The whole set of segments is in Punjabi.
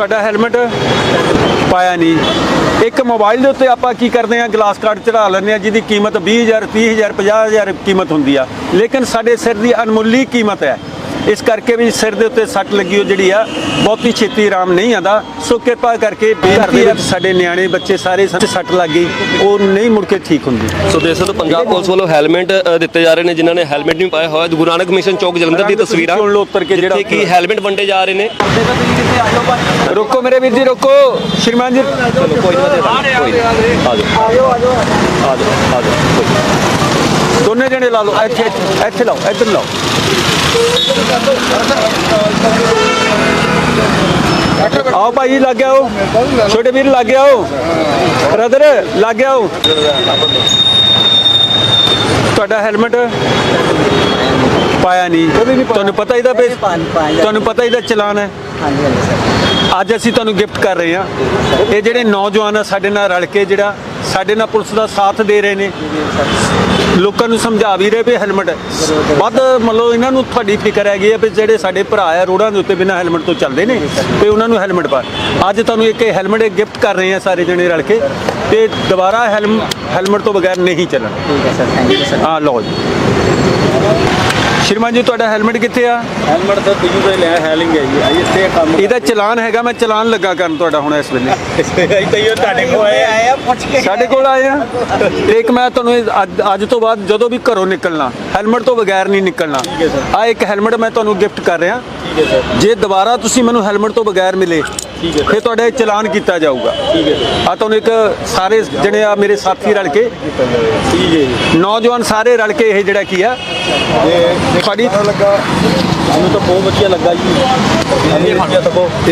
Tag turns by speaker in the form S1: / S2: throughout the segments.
S1: ਤੁਹਾਡਾ ਹੈਲਮਟ ਪਾਇਆ ਨਹੀਂ। ਇੱਕ ਮੋਬਾਈਲ ਦੇ ਉੱਤੇ ਆਪਾਂ ਕੀ ਕਰਦੇ ਆ ਗਲਾਸ ਕਾਰਡ ਚੜਾ ਲੈਂਦੇ ਆ ਜਿਹਦੀ ਕੀਮਤ 20000 30000 50000 ਕੀਮਤ ਹੁੰਦੀ ਆ। ਲੇਕਿਨ ਸਾਡੇ ਸਿਰ ਦੀ ਅਨਮੁੱਲੀ ਕੀਮਤ ਹੈ। ਇਸ ਕਰਕੇ ਵੀ ਸਿਰ ਦੇ ਉੱਤੇ ਸੱਟ ਲੱਗੀ ਉਹ ਜਿਹੜੀ ਆ ਬਹੁਤੀ ਛੇਤੀ ਆਰਾਮ ਨਹੀਂ ਆਂਦਾ ਸੋ ਕਿਰਪਾ ਕਰਕੇ ਦੇ ਵਿੱਚ ਸਾਡੇ ਨਿਆਣੇ ਬੱਚੇ ਸਾਰੇ ਸੱਟ ਸੱਟ ਲੱਗ ਗਈ ਉਹ ਨਹੀਂ ਮੁੜ ਕੇ ਠੀਕ ਹੁੰਦੀ।
S2: ਸੋ ਦੇਖ ਸਕਦੇ ਹੋ ਪੰਜਾਬ ਪੁਲਿਸ ਵੱਲੋਂ ਹੈਲਮਟ ਦਿੱਤੇ ਜਾ ਰਹੇ ਨੇ ਜਿਨ੍ਹਾਂ ਨੇ ਹੈਲਮਟ ਨਹੀਂ ਪਾਇਆ ਹੋਇਆ। ਗੁਰੂ ਨਾਨਕ ਮਿਸ਼ਨ ਚੌਕ ਜਲੰਧਰ ਦੀ ਤਸਵੀਰਾਂ
S1: ਚੁਣ ਲਓ ਉੱਤਰ ਕੇ ਜਿਹੜਾ
S2: ਜਿੱਥੇ ਕਿ ਹੈਲਮਟ ਵੰਡੇ ਜਾ ਰਹੇ ਨੇ।
S1: ਰੁਕੋ ਮੇਰੇ ਵੀਰ ਜੀ ਰੁਕੋ। ਸ਼੍ਰੀਮਾਨ ਜੀ।
S2: ਚਲੋ ਕੋਈ ਨਾ ਕੋਈ ਨਾ। ਆ ਜਾਓ। ਆ ਜਾਓ ਆ ਜਾਓ। ਆ ਜਾਓ
S1: ਦੋਨੇ ਜਣੇ ਲਾ ਲਓ ਇੱਥੇ- ਇੱਥੇ ਲਾਓ ਇੱਧਰ ਲਾਓ। ਆਓ ਭਾਈ ਲੱਗ ਆਓ ਛੋਟੇ ਵੀਰ ਲੱਗ ਆਓ ਬ੍ਰਦਰ ਲੱਗ ਆਓ ਤੁਹਾਡਾ ਹੈਲਮਟ ਪਾਇਆ ਨਹੀਂ। ਤੁਹਾਨੂੰ ਪਤਾ ਇਹਦਾ ਬੇ ਤੁਹਾਨੂੰ ਪਤਾ ਇਹਦਾ ਚਲਾਨ ਹੈ।
S3: ਹਾਂਜੀ ਹਾਂਜੀ ਸਰ।
S1: ਅੱਜ ਅਸੀਂ ਤੁਹਾਨੂੰ ਗਿਫਟ ਕਰ ਰਹੇ ਹਾਂ। ਇਹ ਜਿਹੜੇ ਨੌਜਵਾਨ ਆ ਸਾਡੇ ਨਾਲ ਰਲ ਕੇ ਜਿਹੜਾ ਸਾਡੇ ਨਾਲ ਪੁਲਿਸ ਦਾ ਸਾਥ ਦੇ ਰਹੇ ਨੇ। ਲੋਕਾਂ ਨੂੰ ਸਮਝਾ ਵੀ ਰਹੇ ਵੀ ਹੈਲਮਟ। ਵੱਧ ਮਤਲਬ ਇਹਨਾਂ ਨੂੰ ਤੁਹਾਡੀ ਫਿਕਰ ਹੈਗੀ ਹੈ ਵੀ ਜਿਹੜੇ ਸਾਡੇ ਭਰਾ ਆ ਰੋਡਾਂ ਦੇ ਉੱਤੇ ਬਿਨਾਂ ਹੈਲਮਟ ਤੋਂ ਚੱਲਦੇ ਨੇ ਤੇ ਉਹਨਾਂ ਨੂੰ ਹੈਲਮਟ ਪਾ। ਅੱਜ ਤੁਹਾਨੂੰ ਇੱਕ ਹੈਲਮਟ ਗਿਫਟ ਕਰ ਰਹੇ ਹਾਂ ਸਾਰੇ ਜਣੇ ਰਲ ਕੇ ਤੇ ਦੁਬਾਰਾ ਹੈਲਮ ਹੈਲਮਟ ਤੋਂ ਬਗੈਰ ਨਹੀਂ ਚੱਲਣਾ।
S3: ਠੀਕ ਹੈ ਸਰ ਥੈਂਕ ਯੂ ਸਰ
S1: ਆ ਲਓ ਜੀ। ਸ਼੍ਰੀਮਾਨ ਜੀ ਤੁਹਾਡਾ ਹੈਲਮਟ ਕਿੱਥੇ ਆ?
S4: ਹੈਲਮਟ ਤਾਂ ਤੁਸੀਂ ਤੇ ਲਿਆ ਹੈਲਿੰਗ ਹੈ ਜੀ। ਅਜੇ ਇੱਥੇ ਕੰਮ
S1: ਇਹਦਾ ਚਲਾਨ ਹੈਗਾ ਮੈਂ ਚਲਾਨ ਲੱਗਾ ਕਰਨ ਤੁਹਾਡਾ ਹੁਣ ਇਸ ਵੇਲੇ।
S4: ਤਈਓ ਤੁਹਾਡੇ ਕੋਲ ਆਏ ਆ ਪੁੱਛ ਕੇ
S1: ਸਾਡੇ ਕੋਲ ਆਏ ਆ। ਤੇ ਇੱਕ ਮੈਂ ਤੁਹਾਨੂੰ ਇਹ ਅੱਜ- ਅੱਜ ਤੋਂ ਬਾਅਦ ਜਦੋਂ ਵੀ ਘਰੋਂ ਨਿਕਲਣਾ ਹੈਲਮਟ ਤੋਂ ਬਗੈਰ ਨਹੀਂ ਨਿਕਲਣਾ। ਆ ਇੱਕ ਹੈਲਮਟ ਮੈਂ ਤੁਹਾਨੂੰ ਗਿਫਟ ਕਰ ਰਿਹਾ।
S4: ਠੀਕ ਹੈ ਸਰ।
S1: ਜੇ ਦੁਬਾਰਾ ਤੁਸੀਂ ਮੈਨੂੰ ਹੈਲਮਟ ਤੋਂ ਬਗੈਰ ਮਿਲੇ
S4: ਠੀਕ ਹੈ
S1: ਫਿਰ ਤੁਹਾਡਾ ਇਹ ਚਲਾਨ ਕੀਤਾ ਜਾਊਗਾ।
S4: ਠੀਕ ਹੈ ਸਰ।
S1: ਆ ਤੁਹਾਨੂੰ ਇੱਕ ਸਾਰੇ ਜਣੇ ਆ ਮੇਰੇ ਸਾਥੀ ਰਲ ਕੇ
S4: ਠੀਕ ਹੈ
S1: ਨੌਜਵਾਨ ਸਾਰੇ ਰਲ ਕੇ ਇਹ ਜਿਹੜਾ ਕੀ ਆ ਤੁਹਾਡੀ
S4: ਲੱਗਾ ਮੈਨੂੰ ਤਾਂ ਬਹੁਤ ਵਧੀਆ ਲੱਗਾ ਜੀ।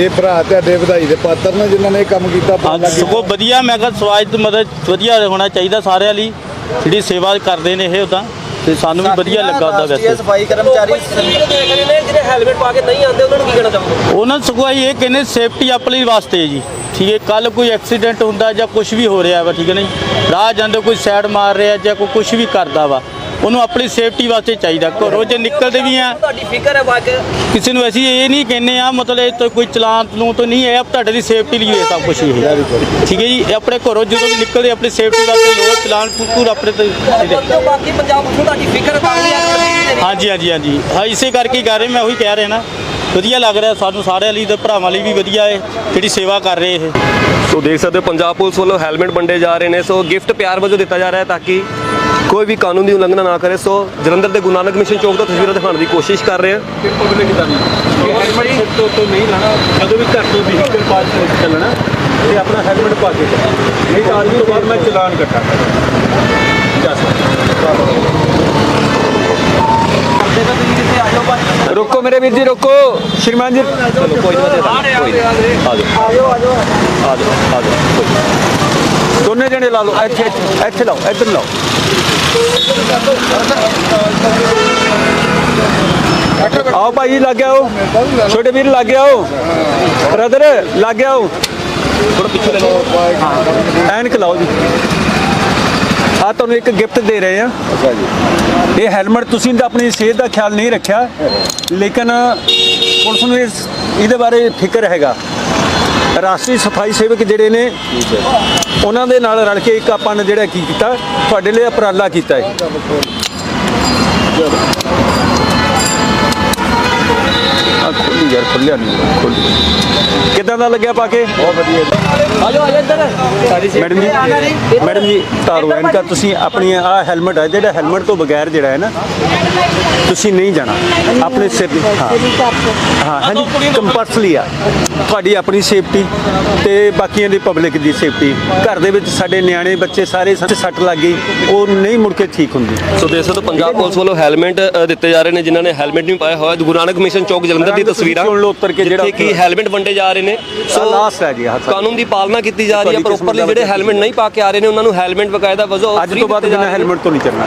S5: ਇਹ ਭਰਾ ਤੁਹਾਡੇ ਵਧਾਈ ਦੇ ਪਾਤਰ ਨੇ ਜਿਨ੍ਹਾਂ ਨੇ ਇਹ ਕੰਮ ਕੀਤਾ
S4: ਸਗੋਂ ਵਧੀਆ ਮੈਂ ਕਿਹਾ ਸਵਾਜ ਤੋਂ ਮਦਦ ਵਧੀਆ ਹੋਣਾ ਚਾਹੀਦਾ ਸਾਰਿਆਂ ਲਈ। ਜਿਹੜੀ ਸੇਵਾ ਕਰਦੇ ਨੇ ਇਹ ਉਦਾਂ ਤੇ ਸਾਨੂੰ ਵੀ ਵਧੀਆ ਲੱਗਾ ਉਹਦਾ ਵੈਸੇ।
S3: ਸਫ਼ਾਈ ਕਰਮਚਾਰੀ
S2: ਜਿਹੜੇ ਹੈਲਮਟ ਪਾ ਕੇ ਨਹੀਂ ਆਉਂਦੇ ਉਹਨਾਂ ਨੂੰ ਕੀ ਕਹਿਣਾ ਚਾਹੋਗੇ?
S4: ਉਹਨਾਂ ਨੂੰ ਸਗੋਂ ਅਸੀਂ ਇਹ ਕਹਿੰਦੇ ਸੇਫਟੀ ਆਪਣੇ ਵਾਸਤੇ ਹੈ ਜੀ। ਠੀਕ ਹੈ ਕੱਲ ਕੋਈ ਐਕਸੀਡੈਂਟ ਹੁੰਦਾ ਜਾਂ ਕੁਝ ਵੀ ਹੋ ਰਿਹਾ ਵਾ ਠੀਕ ਹੈ ਨਹੀਂ ਰਾਹ ਜਾਂਦੇ ਕੋਈ ਸਾਈਡ ਮਾਰ ਰਿਹਾ ਜਾਂ ਕੋਈ ਕੁਝ ਵੀ ਕਰਦਾ ਵਾ। ਉਹਨੂੰ ਆਪਣੀ ਸੇਫਟੀ ਵਾਸਤੇ ਚਾਹੀਦਾ। ਘਰੋਂ ਜੇ ਨਿਕਲਦੇ ਵੀ ਆ
S2: ਤੁਹਾਡੀ ਫਿਕਰ ਹੈ ਵਾਕ
S4: ਕਿਸੇ ਨੂੰ ਅਸੀਂ ਇਹ ਨਹੀਂ ਕਹਿੰਦੇ ਆ ਮਤਲਬ ਇਹ ਤੋਂ ਕੋਈ ਚਲਾਨ ਨੂੰ ਤੋਂ ਨਹੀਂ ਹੈ ਤੁਹਾਡੇ ਦੀ ਸੇਫਟੀ ਲਈ ਇਹ ਸਭ ਕੁਝ ਇਹ। ਠੀਕ ਹੈ ਜੀ ਇਹ ਆਪਣੇ ਘਰੋਂ ਜਦੋਂ ਵੀ ਨਿਕਲਦੇ ਆਪਣੀ ਸੇਫਟੀ ਵਾਸਤੇ ਲੋ ਚਲਾਨ ਪੂਰਾ ਆਪਣੇ ਤੇ
S2: ਬਾਕੀ ਪੰਜਾਬ ਨੂੰ ਤੁਹਾਡੀ ਫਿਕਰ
S4: ਹਾਂਜੀ ਹਾਂਜੀ ਹਾਂਜੀ। ਹਾਂ ਇਸੇ ਕਰਕੇ ਕਰ ਰਹੇ ਮੈਂ ਉਹੀ ਕਹਿ ਰਿਹਾ ਨਾ। ਵਧੀਆ ਲੱਗ ਰਿਹਾ ਸਾਨੂੰ ਸਾਰਿਆਂ ਲਈ ਤੇ ਭਰਾਵਾਂ ਲਈ ਵੀ ਵਧੀਆ ਹੈ ਜਿਹੜੀ ਸੇਵਾ ਕਰ ਰਹੇ ਇਹ।
S2: ਸੋ ਦੇਖ ਸਕਦੇ ਹੋ ਪੰਜਾਬ ਪੁਲਿਸ ਵੱਲੋਂ ਹੈਲਮਟ ਵੰਡੇ ਜਾ ਰਹੇ ਨੇ। ਸੋ ਗਿਫਟ ਪਿਆਰ ਵਜੋਂ ਦਿੱਤਾ ਜਾ ਰਿਹਾ ਹੈ ਤਾਂ ਕਿ ਕੋਈ ਵੀ ਕਾਨੂੰਨ ਦੀ ਉਲੰਘਣਾ ਨਾ ਕਰੇ ਸੋ ਜਲੰਧਰ ਦੇ ਗੁਰੂ ਨਾਨਕ ਮਿਸ਼ਨ ਚੌਕ ਤੋਂ ਤਸਵੀਰਾਂ ਦਿਖਾਉਣ ਦੀ ਕੋਸ਼ਿਸ਼ ਕਰ ਰਹੇ ਹਾਂ।
S1: ਪਬਲਿਕ ਦਾ? ਨਹੀਂ ਹੈਲਮਟ ਸਿਰ ਤੋਂ ਤੋਂ ਨਹੀਂ ਲਾਣਾ ਜਦੋਂ ਵੀ ਘਰ ਤੋਂ ਵਹੀਕਲ ਪਾਸ ਚੱਲਣਾ ਤੇ ਆਪਣਾ ਹੈਲਮਟ ਪਾ ਕੇ ਚੱਲਣਾ। ਨਹੀਂ ਤਾਂ ਅੱਜ ਤੋਂ ਬਾਅਦ ਮੈਂ ਚਲਾਨ ਕੱਟਾਂਗਾ ਰੁਕੋ ਮੇਰੇ ਵੀਰ ਜੀ ਰੁਕੋ। ਸ਼੍ਰੀਮਾਨ ਜੀ।
S2: ਚਲੋ ਕੋਈ ਨਾ ਕੋਈ ਨਾ। ਆ ਜਾਓ। ਆ ਜਾਓ ਆ ਜਾਓ। ਆ ਜਾਓ
S1: ਦੋਨੇ ਜਣੇ ਲਾ ਲਓ ਇੱਥੇ- ਇੱਥੇ ਲਾਓ ਇੱਧਰ ਲਾਓ। ਆਓ ਭਾਈ ਲੱਗ ਆਓ ਛੋਟੇ ਵੀਰ ਲੱਗ ਆਓ ਬ੍ਰਦਰ ਲੱਗ ਆਓ
S2: ਥੋੜਾ ਪਿੱਛੇ ਲੈ ਲਓ
S1: ਐਨਕ ਲਾਓ ਜੀ। ਆ ਤੁਹਾਨੂੰ ਇੱਕ ਗਿਫਟ ਦੇ ਰਹੇ ਆ ਇਹ ਹੈਲਮਟ ਤੁਸੀਂ ਤਾਂ ਆਪਣੀ ਸਿਹਤ ਦਾ ਖਿਆਲ ਨਹੀਂ ਰੱਖਿਆ ਲੇਕਿਨ ਪੁਲਿਸ ਨੂੰ ਇਸ ਇਹਦੇ ਬਾਰੇ ਫਿਕਰ ਹੈਗਾ। ਰਾਸ਼ਟਰੀ ਸਫ਼ਾਈ ਸੇਵਕ ਜਿਹੜੇ ਨੇ ਉਹਨਾਂ ਦੇ ਨਾਲ ਰਲ ਕੇ ਇੱਕ ਆਪਾਂ ਨੇ ਜਿਹੜਾ ਕੀ ਕੀਤਾ, ਤੁਹਾਡੇ ਲਈ ਉਪਰਾਲਾ ਕੀਤਾ ਹੈ। ਆ ਖੋਲੀ ਯਾਰ ਖੁੱਲਿਆ ਨਹੀਂ ਖੋਲੀ ਕਿਦਾਂ ਦਾ ਲੱਗਿਆ ਪਾ ਕੇ? ਬਹੁਤ ਵਧੀਆ
S2: ਆਜੋ ਆਜੋ ਇੱਧਰ।
S1: ਮੈਡਮ ਜੀ ਮੈਡਮ ਜੀ ਤਾਰੋ ਐਨਕਾ ਤੁਸੀਂ ਆਪਣੀ ਆ ਹੈਲਮਟ ਹੈ ਜਿਹੜਾ ਹੈਲਮਟ ਤੋਂ ਬਗੈਰ ਜਿਹੜਾ ਹੈ ਨਾ ਤੁਸੀਂ ਨਹੀਂ ਜਾਣਾ। ਆਪਣੇ ਸਿਰ ਦੀ ਹਾਂ ਹਾਂ ਹਾਂਜੀ ਕੰਪਲਸਰੀ ਆ। ਤੁਹਾਡੀ ਆਪਣੀ ਸੇਫਟੀ ਤੇ ਬਾਕੀਆਂ ਦੀ ਪਬਲਿਕ ਦੀ ਸੇਫਟੀ ਘਰ ਦੇ ਵਿੱਚ ਸਾਡੇ ਨਿਆਣੇ ਬੱਚੇ ਸਾਰੇ ਸੱਟ ਸੱਟ ਲੱਗ ਗਈ। ਉਹ ਨਹੀਂ ਮੁੜ ਕੇ ਠੀਕ ਹੁੰਦੀ।
S2: ਸੋ ਦੇਖ ਸਕਦੇ ਪੰਜਾਬ ਪੁਲਿਸ ਵੱਲੋਂ ਹੈਲਮਟ ਦਿੱਤੇ ਜਾ ਰਹੇ ਨੇ ਜਿਨ੍ਹਾਂ ਨੇ ਹੈਲਮਟ ਨਹੀਂ ਪਾਇਆ ਹੋਇਆ। ਗੁਰੂ ਨਾਨਕ ਮਿਸ਼ਨ ਚੌਕ ਜਲੰਧਰ ਦੀ ਤਸਵੀਰਾਂ
S1: ਚੁਣ ਲਓ ਉੱਤਰ ਕੇ ਜਿਹੜਾ
S2: ਜਿੱਥੇ ਕਿ ਹੈਲਮਟ ਵੰਡੇ ਜਾ ਰਹੇ ਨੇ।
S1: ਸੋ ਲਾਸਟ ਹੈ ਜੀ।
S2: ਕਾਨੂੰਨ ਦੀ ਪਾਲਣਾ ਕੀਤੀ ਜਾ ਰਹੀ ਹੈ ਪ੍ਰੋਪਰਲੀ ਜਿਹੜੇ ਹੈਲਮਟ ਨਹੀਂ ਪਾ ਕੇ ਆ ਰਹੇ ਨੇ ਉਹਨਾਂ ਨੂੰ ਹੈਲਮਟ ਬਕਾਇਦਾ ਵਜੋਂ
S1: ਅੱਜ ਤੋਂ ਬਾਅਦ ਬਿਨਾਂ। ਹੈਲਮਟ ਤੋਂ ਨਹੀਂ ਚੱਲਣਾ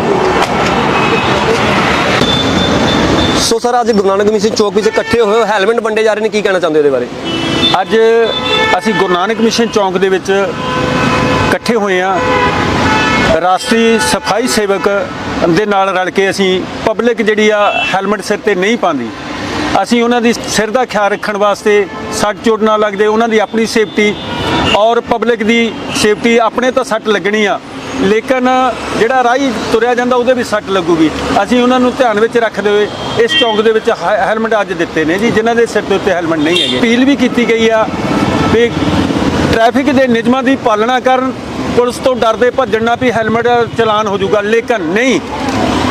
S2: ਸੋ ਸਰ ਅੱਜ ਗੁਰੂ ਨਾਨਕ ਮਿਸ਼ਨ ਚੌਕ ਵਿੱਚ ਇਕੱਠੇ ਹੋਏ ਹੋ ਹੈਲਮਟ ਵੰਡੇ ਜਾ ਰਹੇ ਨੇ ਕੀ ਕਹਿਣਾ ਚਾਹੁੰਦੇ ਹੋ ਇਹਦੇ ਬਾਰੇ?
S1: ਅੱਜ ਅਸੀਂ ਗੁਰੂ ਨਾਨਕ ਮਿਸ਼ਨ ਚੌਂਕ ਦੇ ਵਿੱਚ ਇਕੱਠੇ ਹੋਏ ਆ ਰਾਸ਼ਟਰੀ ਸਫ਼ਾਈ ਸੇਵਕ ਦੇ ਨਾਲ ਰਲ ਕੇ ਅਸੀਂ ਪਬਲਿਕ ਜਿਹੜੀ ਆ ਹੈਲਮਟ ਸਿਰ ਤੇ ਨਹੀਂ ਪਾਉਂਦੀ। ਅਸੀਂ ਉਹਨਾਂ ਦੀ ਸਿਰ ਦਾ ਖਿਆਲ ਰੱਖਣ ਵਾਸਤੇ ਸੱਟ ਚੋਟ ਨਾ ਲੱਗਦੇ, ਉਹਨਾਂ ਦੀ ਆਪਣੀ ਸੇਫਟੀ ਔਰ ਪਬਲਿਕ ਦੀ ਸੇਫਟੀ ਆਪਣੇ ਤਾਂ ਸੱਟ ਲੱਗਣੀ ਆ। ਲੇਕਿਨ ਜਿਹੜਾ ਰਾਹੀ ਤੁਰਿਆ ਜਾਂਦਾ, ਉਹਦੇ ਵੀ ਸੱਟ ਲੱਗੂਗੀ। ਅਸੀਂ ਉਹਨਾਂ ਨੂੰ ਧਿਆਨ ਵਿੱਚ ਰੱਖਦੇ ਹੋਏ ਇਸ ਚੌਂਕ ਦੇ ਵਿੱਚ ਹੈ- ਹੈਲਮਟ ਅੱਜ ਦਿੱਤੇ ਨੇ ਜੀ, ਜਿਨ੍ਹਾਂ ਦੇ ਸਿਰ ਦੇ ਉੱਤੇ ਹੈਲਮਟ ਨਹੀਂ ਹੈਗੇ। ਅਪੀਲ ਵੀ ਕੀਤੀ ਗਈ ਆ ਵੀ ਟ੍ਰੈਫਿਕ ਦੇ ਨਿਯਮਾਂ ਦੀ ਪਾਲਣਾ ਕਰਨ। ਪੁਲਿਸ ਤੋਂ ਡਰਦੇ ਭੱਜਣ ਨਾਲ ਵੀ ਹੈਲਮਟ ਚਲਾਨ ਹੋ ਜਾਊਗਾ, ਲੇਕਿਨ ਨਹੀਂ।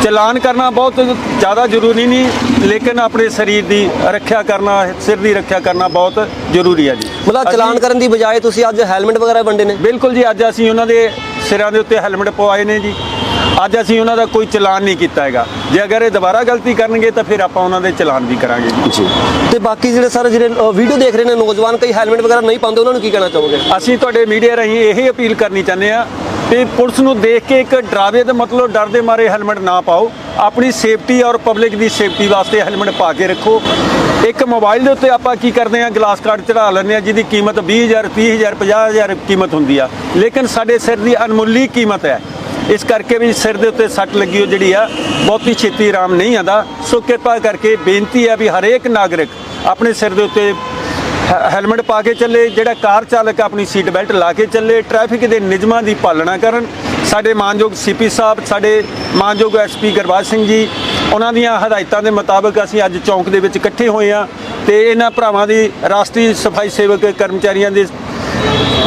S1: ਚਲਾਨ ਕਰਨਾ ਬਹੁਤ ਜ਼ਿਆਦਾ ਜ਼ਰੂਰੀ ਨਹੀਂ ਲੇਕਿਨ ਆਪਣੇ ਸਰੀਰ ਦੀ ਰੱਖਿਆ ਕਰਨਾ ਸਿਰ ਦੀ ਰੱਖਿਆ ਕਰਨਾ ਬਹੁਤ ਜ਼ਰੂਰੀ ਹੈ ਜੀ।
S2: ਮਤਲਬ ਚਲਾਨ ਕਰਨ ਦੀ ਬਜਾਏ ਤੁਸੀਂ ਅੱਜ ਹੈਲਮਟ ਵਗੈਰਾ ਵੰਡੇ ਨੇ?
S1: ਬਿਲਕੁਲ ਜੀ ਅੱਜ ਅਸੀਂ ਉਹਨਾਂ ਦੇ ਸਿਰਾਂ ਦੇ ਉੱਤੇ ਹੈਲਮਟ ਪਵਾਏ ਨੇ ਜੀ। ਅੱਜ ਅਸੀਂ ਉਹਨਾਂ ਦਾ ਕੋਈ ਚਲਾਨ ਨਹੀਂ ਕੀਤਾ ਹੈਗਾ। ਜੇ ਅਗਰ ਇਹ ਦੁਬਾਰਾ ਗਲਤੀ ਕਰਨਗੇ ਤਾਂ ਫਿਰ ਆਪਾਂ ਉਹਨਾਂ ਦੇ ਚਲਾਨ ਵੀ ਕਰਾਂਗੇ ਜੀ।
S2: ਜੀ। ਤੇ ਬਾਕੀ ਜਿਹੜੇ ਸਰ ਜਿਹੜੇ ਵੀਡੀਓ ਦੇਖ ਰਹੇ ਨੇ ਨੌਜਵਾਨ ਕਈ ਹੈਲਮਟ ਵਗੈਰਾ ਨਹੀਂ ਪਾਉਂਦੇ ਉਹਨਾਂ ਨੂੰ ਕੀ ਕਹਿਣਾ ਚਾਹੋਗੇ?
S1: ਅਸੀਂ ਤੁਹਾਡੇ ਮੀਡੀਆ ਰਾਹੀਂ ਇਹ ਅਪੀਲ ਕਰਨੀ ਚਾਹੁੰਦੇ ਆ ਕਿ ਪੁਲਿਸ ਨੂੰ ਦੇਖ ਕੇ ਇੱਕ ਡਰਾਵੇ ਦੇ ਮਤਲਬ ਡਰ ਦੇ ਮਾਰੇ ਹੈਲਮਟ ਨਾ ਪਾਓ। ਆਪਣੀ ਸੇਫਟੀ ਔਰ ਪਬਲਿਕ ਦੀ ਸੇਫਟੀ ਵਾਸਤੇ ਹੈਲਮਟ ਪਾ ਕੇ ਰੱਖੋ। ਇੱਕ ਮੋਬਾਈਲ ਦੇ ਉੱਤੇ ਆਪਾਂ ਕੀ ਕਰਦੇ ਆ ਗਲਾਸ ਕਾਰਡ ਚੜਾ ਲੈਂਦੇ ਆ ਜਿਹਦੀ ਕੀਮਤ 20000 30000 50000 ਕੀਮਤ ਹੁੰਦੀ ਆ। ਲੇਕਿਨ ਸਾਡੇ ਸਿਰ ਦੀ ਅਨਮੁੱਲੀ ਕੀਮਤ ਹੈ। ਇਸ ਕਰਕੇ ਵੀ ਸਿਰ ਦੇ ਉੱਤੇ ਸੱਟ ਲੱਗੀ ਹੋ ਜਿਹੜੀ ਆ, ਬਹੁਤੀ ਛੇਤੀ ਆਰਾਮ ਨਹੀਂ ਆਂਦਾ ਸੋ ਕਿਰਪਾ ਕਰਕੇ ਬੇਨਤੀ ਹੈ ਵੀ ਹਰੇਕ ਨਾਗਰਿਕ ਆਪਣੇ ਸਿਰ ਦੇ ਉੱਤੇ ਹੈਲਮਟ ਪਾ ਕੇ ਚੱਲੇ, ਜਿਹੜਾ ਕਾਰ ਚਾਲਕ ਆਪਣੀ ਸੀਟ ਬੈਲਟ ਲਾ ਕੇ ਚੱਲੇ ਟ੍ਰੈਫਿਕ ਦੇ ਨਿਯਮਾਂ ਦੀ ਪਾਲਣਾ ਕਰਨ। ਸਾਡੇ ਮਾਨਯੋਗ ਸੀਪੀ ਸਾਹਿਬ, ਸਾਡੇ ਮਾਨਯੋਗ ਐਸਪੀ ਗੁਰਬਾਜ ਸਿੰਘ ਜੀ, ਉਹਨਾਂ ਦੀਆਂ ਹਦਾਇਤਾਂ ਦੇ ਮੁਤਾਬਕ ਅਸੀਂ ਅੱਜ ਚੌਂਕ ਦੇ ਵਿੱਚ ਇਕੱਠੇ ਹੋਏ ਆ ਤੇ ਇਹਨਾਂ ਭਰਾਵਾਂ ਦੀ ਰਾਸ਼ਟਰੀ ਸਫ਼ਾਈ ਸੇਵਕ ਕਰਮਚਾਰੀਆਂ ਦੇ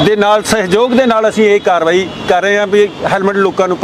S1: ਦੇ ਨਾਲ, ਸਹਿਯੋਗ ਦੇ ਨਾਲ ਅਸੀਂ ਇਹ ਕਾਰਵਾਈ ਕਰ ਰਹੇ ਹਾਂ ਵੀ ਹੈਲਮਟ ਲੋਕਾਂ ਨੂੰ